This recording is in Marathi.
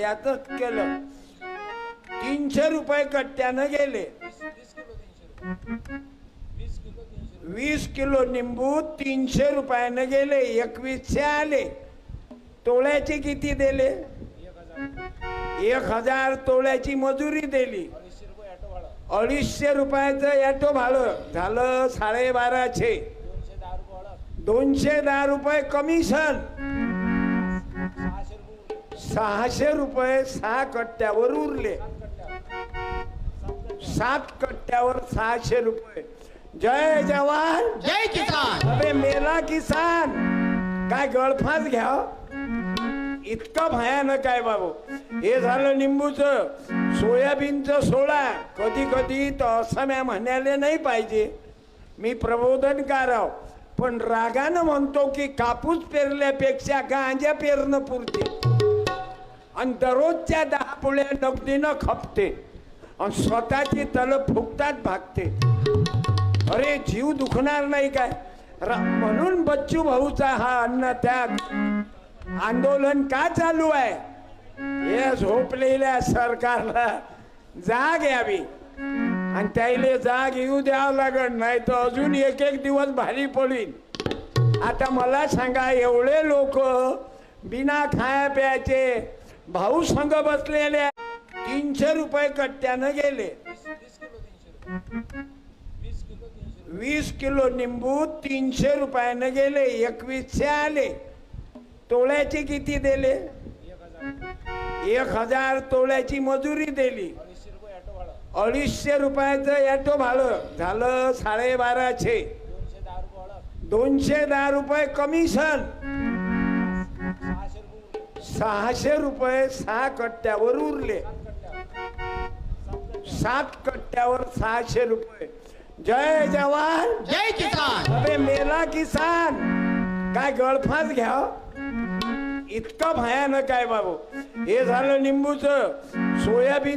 यातच केलं. तीनशे रुपये कट्ट्यानं गेले. वीस किलो निंबू तीनशे रुपयानं गेले. एकवीसशे आले. तोळ्याचे किती दिले? एक हजार तोळ्याची मजुरी दिली. अडीचशे रुपयाचं ॲटो भाडं. झालं साडेबाराशे. दोनशे दहा रुपये कमिशन. सहाशे रुपये सहा कट्ट्यावर उरले. सात कट्ट्यावर सहाशे रुपये. जय जवान. जय किसान. अबे मेला किसान. काय गळफास घ्या. इतकं भयानक आहे बाबू. हे झालं निंबूचं. सोयाबीनचं सोळा. कधी कधी तर असं म्या म्हणाले नाही पाहिजे. मी प्रबोधनकार आहो पण रागानं म्हणतो की कापूस पेरल्यापेक्षा गांजा पेरणं पुरते. आणि दररोजच्या दहा पुळ्या नगदीनं खपते. आणि स्वतःची तल फुकतात भागते. अरे जीव दुखणार नाही काय? म्हणून बच्चू भाऊचा हा अन्न त्याग आंदोलन का चालू आहे? हे झोपलेल्या सरकारला जाग यावी. आणि त्याला जाग येऊ द्यावं लागत नाही तर अजून एक एक दिवस भारी पडीन. आता मला सांगा एवढे लोक बिना खाया प्यायचे भाऊ संघ बसलेल्या तीनशे रुपये कट्ट्यानं गेले. वीस किलो निंबू तीनशे रुपयानं गेले एकवीसशे आले. तोळ्याचे किती दिले? एक हजार तोळ्याची मजुरी दिली. अडीचशे रुपयाचं ॲटो भाडं. झालं साडेबाराशे. दोनशे दहा रुपये कमिशन. सहाशे रुपये सहा कट्ट्यावर उरले. सात कट्ट्यावर सहाशे रुपये. जय जवान. जय किसान. अबे मेला किसान. काय गळफास घ्या. इतकं भयानक आहे बाबू. हे झालं निंबूचं. सोयाबीन